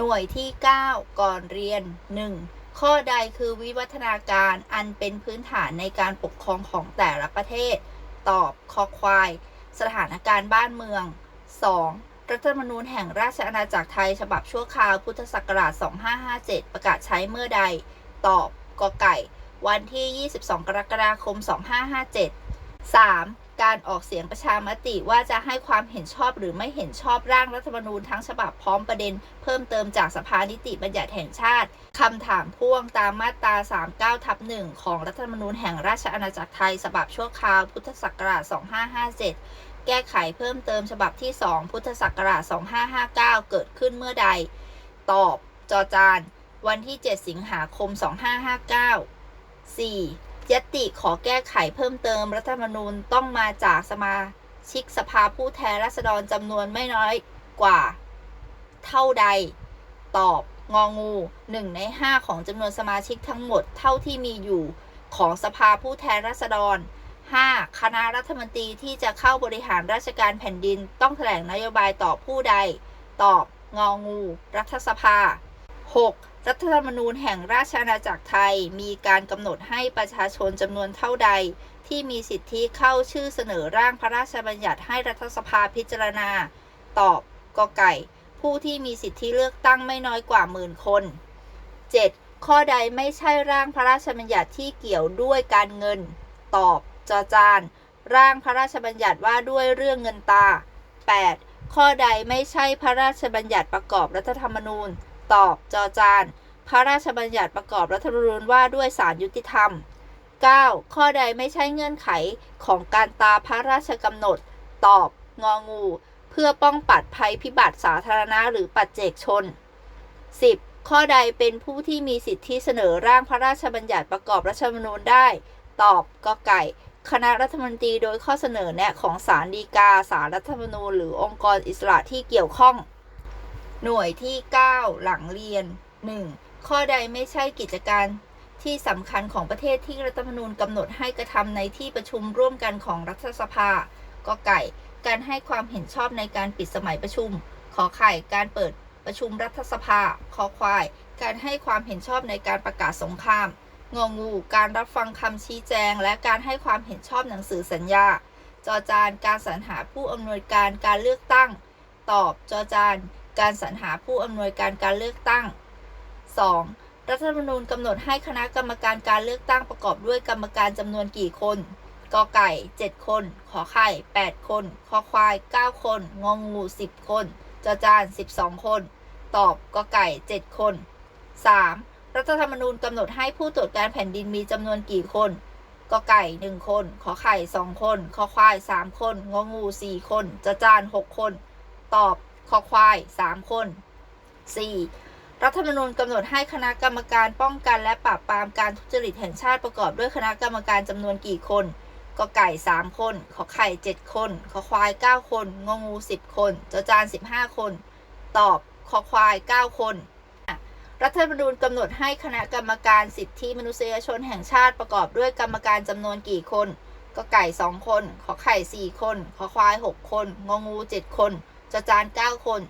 หน่วยที่ 9 ก่อนเรียน 1. ข้อใดคือวิวัฒนาการอันเป็นพื้นฐานในการปกครองของแต่ละประเทศ ตอบคอควาย สถานการณ์บ้านเมือง 2. รัฐธรรมนูญแห่งราชอาณาจักรไทยฉบับชั่วคราวพุทธศักราช 2557 ประกาศใช้เมื่อใด ตอบกอไก่ วันที่ 22 กรกฎาคม 2557 3. การออกเสียงประชามติว่าจะให้ความเห็นชอบหรือไม่เห็นชอบร่างรัฐธรรมนูญทั้งฉบับพร้อมประเด็น เพิ่มเติมจากสภานิติบัญญัติแห่งชาติคำถามพ่วงตามมาตรา 39ทับ1ของรัฐธรรมนูญแห่งราชอาณาจักรไทยฉบับชั่วคราวพุทธศักราช 2557 แก้ไขเพิ่มเติมฉบับที่ 2 พุทธศักราช 2559 เกิดขึ้นเมื่อใด ตอบจอจาน วันที่ 7 สิงหาคม 2559 4. ยติขอแก้ไขเพิ่มเติมรัฐธรรมนูญต้องมาจากสมาชิกสภาผู้แทนราษฎรจำนวนไม่น้อยกว่า เท่าใด ตอบงองู1ใน5ของจำนวนสมาชิกทั้งหมดเท่าที่มีอยู่ของสภาผู้แทนราษฎร 5. คณะรัฐมนตรีที่จะเข้าบริหารราชการแผ่นดินต้องแถลงนโยบายต่อผู้ใด ตอบงองู รัฐสภา 6. รัฐธรรมนูญแห่งราชอาณาจักรไทยมีการกำหนดให้ประชาชนจำนวนเท่าใด ที่มีสิทธิเข้าชื่อเสนอร่างพระราชบัญญัติให้รัฐสภาพิจารณา ตอบกอไก่ ผู้ที่มีสิทธิเลือกตั้งไม่น้อยกว่าหมื่นคน 7. ข้อใดไม่ใช่ร่างพระราชบัญญัติที่เกี่ยวด้วยการเงิน ตอบจอจาน ร่างพระราชบัญญัติว่าด้วยเรื่องเงินตา 8. ข้อใดไม่ใช่พระราชบัญญัติประกอบรัฐธรรมนูญ ตอบจอจาน พระราชบัญญัติประกอบรัฐธรรมนูญว่าด้วยศาลยุติธรรม 9. ข้อใดไม่ใช่เงื่อนไขของการตาพระราชกำหนด ตอบ งองู เพื่อป้องปัดภัยพิบัติสาธารณะหรือปัจเจกชน 10. ข้อใดเป็นผู้ที่มีสิทธิเสนอร่างพระราชบัญญัติประกอบรัฐธรรมนูญได้ ตอบกอไก่ คณะรัฐมนตรีโดยข้อเสนอแนะของศาลฎีกาศาลรัฐธรรมนูญหรือองค์กรอิสระที่เกี่ยวข้อง หน่วยที่ 9 หลังเรียน 1. ข้อใดไม่ใช่กิจการที่สำคัญของประเทศที่รัฐธรรมนูญกำหนดให้กระทำในที่ประชุมร่วมกันของรัฐสภา ก็ไก่ การให้ความเห็นชอบในการปิดสมัยประชุม ขอไข่ การเปิดประชุมรัฐสภา คอควาย การให้ความเห็นชอบในการประกาศสงคราม งองู การรับฟังคำชี้แจง และการให้ความเห็นชอบหนังสือสัญญา จอจาน การสรรหาผู้อำนวยการการเลือกตั้ง ตอบ จอจาน การสรรหาผู้อำนวยการการเลือกตั้ง 2. รัฐธรรมนูญกำหนดให้คณะกรรมการการเลือกตั้งประกอบด้วยกรรมการจำนวนกี่คนกอไก่ 7 คน ขอไข่ 8 คน คอควาย 9 คน งองู 10 คน จอจาน 12 คน ตอบกอไก่ 7 คน 3. รัฐธรรมนูญกำหนดให้ผู้ตรวจการแผ่นดินมีจำนวนกี่คนกอไก่ 1 คน ขอไข่ 2 คน คอควาย 3 คน งองู 4 คน จอจาน 6 คน ตอบ คอควาย 3 คน 4. รัฐธรรมนูญกำหนดให้คณะกรรมการป้องกันและปราบปรามการทุจริตแห่งชาติประกอบด้วยคณะกรรมการจำนวนกี่คนกไก่ 3 คน ขอไข่ 7 คน ขอควาย 9 คน งงู 10 คน จจาน 15 คน ตอบคอควาย 9 คน รัฐธรรมนูญกำหนดให้คณะกรรมการสิทธิมนุษยชนแห่งชาติประกอบด้วยกรรมการจำนวนกี่คนกอไก่ 2 คน ขอไข่ 4 คน ขอควาย 6 คน งงู 7 คน จจาน9คน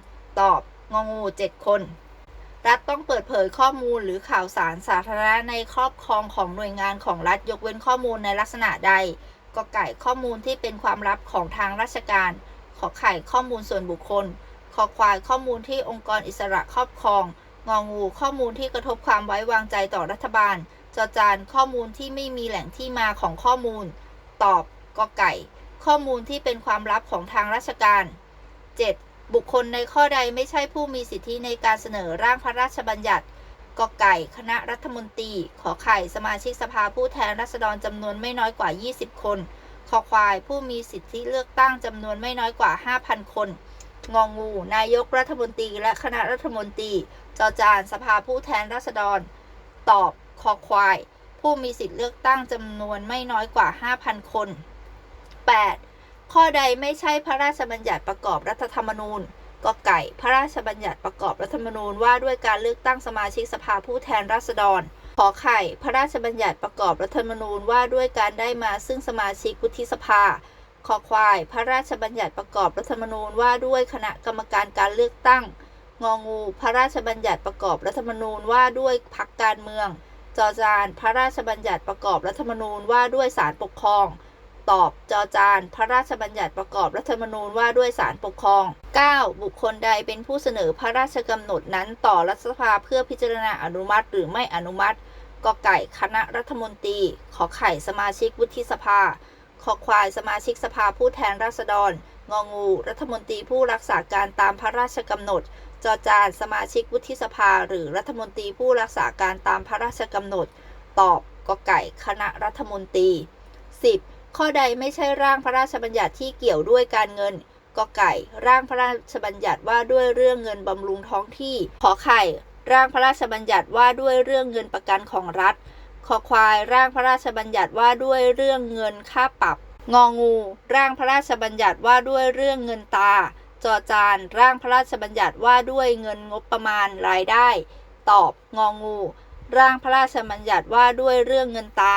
ตอบ งองู7คน รัฐต้องเปิดเผยข้อมูลหรือข่าวสารสาธารณะในครอบครองของหน่วยงานของรัฐยกเว้นข้อมูลในลักษณะใดกไก่ข้อมูลที่เป็นความลับของทางราชการ ขอไข่ข้อมูลส่วนบุคคล ขอควายข้อมูลที่องค์กรอิสระครอบครอง งองูข้อมูลที่กระทบความไว้วางใจต่อรัฐบาล จอจานข้อมูลที่ไม่มีแหล่งที่มาของข้อมูล ตอบกไก่ ข้อมูลที่เป็นความลับของทางราชการ 7. บุคคลในข้อใดไม่ใช่ผู้มีสิทธิในการเสนอร่างพระราชบัญญัติกไก่คณะรัฐมนตรี ขอไข่สมาชิกสภาผู้แทนราษฎรจำนวนไม่น้อยกว่า 20 คนคอควายผู้มีสิทธิเลือกตั้งจำนวนไม่น้อยกว่า 5,000 คน งองู นายกรัฐมนตรีและคณะรัฐมนตรี จอจานสภาผู้แทนราษฎร ตอบคอควาย ผู้มีสิทธิเลือกตั้งจำนวนไม่น้อยกว่า 5,000 คน 8. ข้อใดไม่ใช่พระราชบัญญัติประกอบรัฐธรรมนูญกไก่พระราชบัญญัติประกอบรัฐธรรมนูญว่าด้วยการเลือกตั้งสมาชิกสภาผู้แทนราษฎรขอไข่ พระราชบัญญัติประกอบรัฐธรรมนูญว่าด้วยการได้มาซึ่งสมาชิกวุฒิสภาคอควาย พระราชบัญญัติประกอบรัฐธรรมนูญว่าด้วยคณะกรรมการการเลือกตั้ง งองู พระราชบัญญัติประกอบรัฐธรรมนูญว่าด้วยพรรคการเมือง จอจาน พระราชบัญญัติประกอบรัฐธรรมนูญว่าด้วยศาลปกครอง ตอบจอจานพระราชบัญญัติประกอบรัฐธรรมนูญว่าด้วยศาลปกครอง 9. บุคคลใดเป็นผู้เสนอพระราชกำหนดนั้นต่อรัฐสภาเพื่อพิจารณาอนุมัติหรือไม่อนุมัติกไก่คณะรัฐมนตรี ขอไข่สมาชิกวุฒิสภาคอควายสมาชิกสภาผู้แทนราษฎร งองู รัฐมนตรีผู้รักษาการตามพระราชกำหนด จอจานสมาชิกวุฒิสภา หรือรัฐมนตรีผู้รักษาการตามพระราชกำหนด ตอบกไก่คณะรัฐมนตรี 10. ข้อใดไม่ใช่ร่างพระราชบัญญัติที่เกี่ยวด้วยการเงินกไก่ ร่างพระราชบัญญัติว่าด้วยเรื่องเงินบำรุงท้องที่ขอไข่ ร่างพระราชบัญญัติว่าด้วยเรื่องเงินประกันของรัฐคอควาย ร่างพระราชบัญญัติว่าด้วยเรื่องเงินค่าปรับ งองู ร่างพระราชบัญญัติว่าด้วยเรื่องเงินตา จอจาน ร่างพระราชบัญญัติว่าด้วยเงินงบประมาณรายได้ ตอบ งองู ร่างพระราชบัญญัติว่าด้วยเรื่องเงินตา